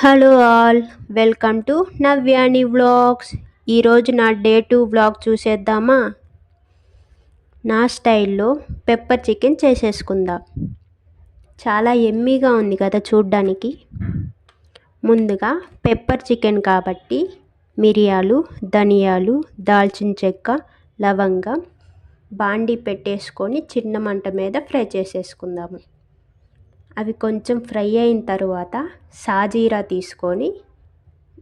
Hello all welcome to Navyani vlogs ఈరోజు నా day two vlog చూసేద్దామా? నా స్టైల్లో పెప్పర్ చికెన్ చేసేసుకుందాం. చాలా ఎమ్మీగా ఉంది కదా చూడ్డానికి. ముందుగా పెప్పర్ చికెన్ కాబట్టి మిరియాలు ధనియాలు దాల్చిన చెక్క లవంగం బాండి పెట్టేసుకొని చిన్న మంట మీద ఫ్రై చేసేసుకుందాము. అవి కొంచెం ఫ్రై అయిన తర్వాత సాజీరా తీసుకొని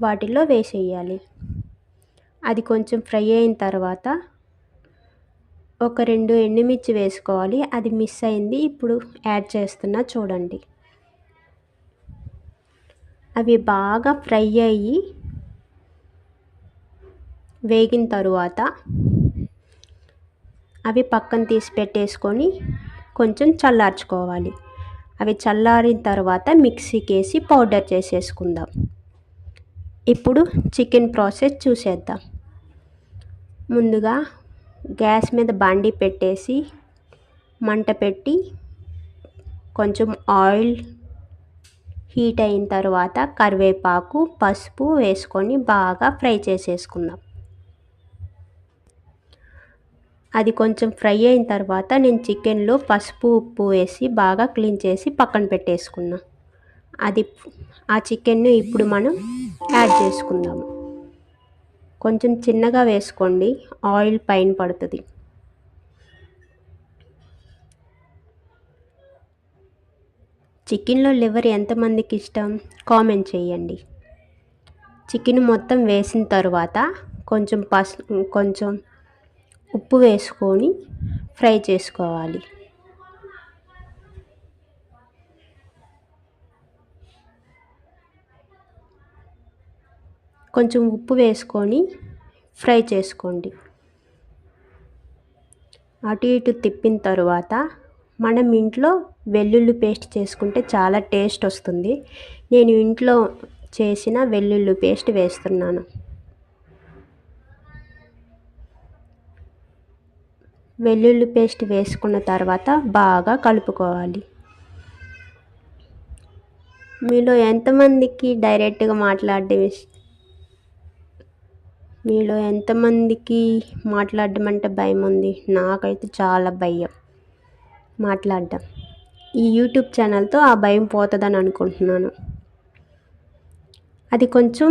వాటిలో వేసేయాలి. అది కొంచెం ఫ్రై అయిన తర్వాత ఒక రెండు ఎండుమిర్చి వేసుకోవాలి. అది మిస్ అయింది. ఇప్పుడు యాడ్ చేస్తున్నా చూడండి. అవి బాగా ఫ్రై అయ్యి వేగిన తరువాత అవి పక్కన తీసి పెట్టేసుకొని కొంచెం చల్లార్చుకోవాలి. అవి చల్లారిన తర్వాత మిక్సీకి వేసి పౌడర్ చేసేసుకుందాం. ఇప్పుడు చికెన్ ప్రాసెస్ చూసేద్దాం. ముందుగా గ్యాస్ మీద బండి పెట్టేసి మంట పెట్టి కొంచెం ఆయిల్ హీట్ అయిన తర్వాత కరివేపాకు పసుపు వేసుకొని బాగా ఫ్రై చేసేసుకుందాం. అది కొంచెం ఫ్రై అయిన తర్వాత నేను చికెన్లో పసుపు ఉప్పు వేసి బాగా క్లీన్ చేసి పక్కన పెట్టేసుకున్నా. అది ఆ చికెన్ను ఇప్పుడు మనం యాడ్ చేసుకుందాము కొంచెం చిన్నగా వేసుకోండి ఆయిల్ పైన పడుతుంది. చికెన్లో లివర్ ఎంతమందికి ఇష్టం? కామెంట్ చేయండి. చికెన్ మొత్తం వేసిన తర్వాత కొంచెం పసు కొంచెం ఉప్పు వేసుకొని ఫ్రై చేసుకోవాలి. కొంచెం ఉప్పు వేసుకొని ఫ్రై చేసుకోండి. అటు ఇటు తిప్పిన తర్వాత మనం ఇంట్లో వెల్లుల్లి పేస్ట్ చేసుకుంటే చాలా టేస్ట్ వస్తుంది. నేను ఇంట్లో చేసిన వెల్లుల్లి పేస్ట్ వేస్తున్నాను. వెల్లుల్లి పేస్ట్ వేసుకున్న తర్వాత బాగా కలుపుకోవాలి. మీలో ఎంతమందికి డైరెక్ట్గా మాట్లాడడం మీలో ఎంతమందికి మాట్లాడడం అంటే భయం ఉంది? నాకైతే చాలా భయం మాట్లాడడం. ఈ యూట్యూబ్ ఛానల్తో ఆ భయం పోతుందని అనుకుంటున్నాను. అది కొంచెం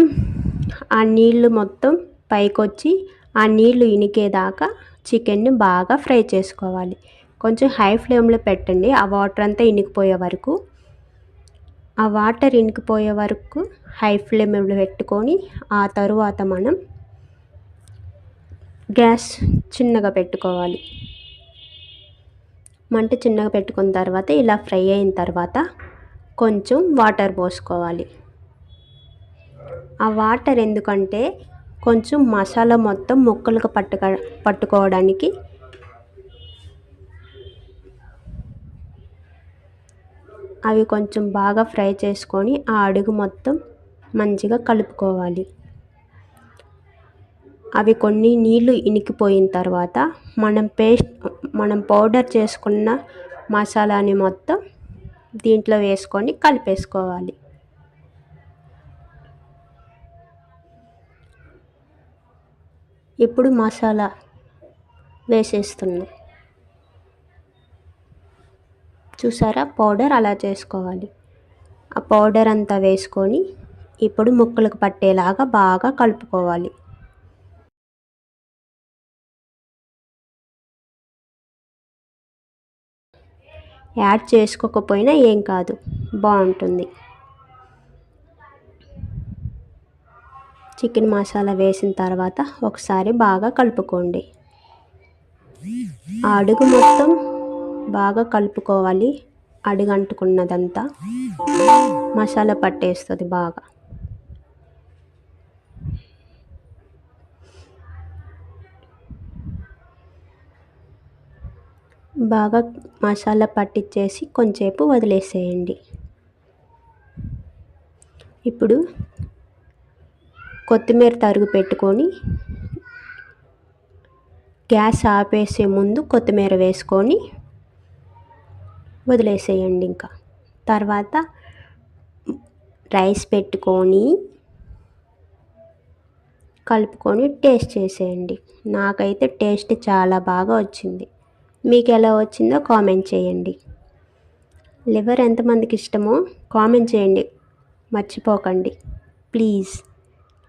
ఆ నీళ్ళు మొత్తం పైకొచ్చి ఆ నీళ్ళు ఇనికేదాకా చికెన్ని బాగా ఫ్రై చేసుకోవాలి. కొంచెం హై ఫ్లేమ్లో పెట్టండి. ఆ వాటర్ అంతా ఇనికిపోయే వరకు. ఆ వాటర్ ఇనికిపోయే వరకు హై ఫ్లేమ్లో పెట్టుకొని ఆ తరువాత మనం గ్యాస్ చిన్నగా పెట్టుకోవాలి. మంట చిన్నగా పెట్టుకున్న తర్వాత ఇలా ఫ్రై అయిన తర్వాత కొంచెం వాటర్ పోసుకోవాలి. ఆ వాటర్ ఎందుకంటే కొంచెం మసాలా మొత్తం ముక్కలకు పట్టుక పట్టుకోవడానికి అవి కొంచెం బాగా ఫ్రై చేసుకొని ఆ అడుగు మొత్తం మంచిగా కలుపుకోవాలి. అవి కొన్ని నీళ్ళు ఇనికిపోయిన తర్వాత మనం పేస్ట్ మనం పౌడర్ చేసుకున్న మసాలాని మొత్తం దీంట్లో వేసుకొని కలిపేసుకోవాలి. ఇప్పుడు మసాలా వేసేస్తున్నాం చూసారా? పౌడర్ అలా చేసుకోవాలి. ఆ పౌడర్ అంతా వేసుకొని ఇప్పుడు ముక్కలకు పట్టేలాగా బాగా కలుపుకోవాలి. యాడ్ చేసుకోకపోయినా ఏం కాదు. బాగుంటుంది. చికెన్ మసాలా వేసిన తర్వాత ఒకసారి బాగా కలుపుకోండి. ఆ అడుగు మొత్తం బాగా కలుపుకోవాలి. అడుగు అంటుకున్నదంతా మసాలా పట్టేస్తుంది బాగా. బాగా మసాలా పట్టించేసి కొంచెంసేపు వదిలేసేయండి. ఇప్పుడు కొత్తిమీర తరుగు పెట్టుకొని గ్యాస్ ఆపేసే ముందు కొత్తిమీర వేసుకొని వదిలేసేయండి ఇంకా. తర్వాత రైస్ పెట్టుకొని కలుపుకొని టేస్ట్ చేసేయండి. నాకైతే టేస్ట్ చాలా బాగా వచ్చింది. మీకు ఎలా వచ్చిందో కామెంట్ చేయండి. లివర్ ఎంతమందికి ఇష్టమో కామెంట్ చేయండి. మర్చిపోకండి. ప్లీజ్.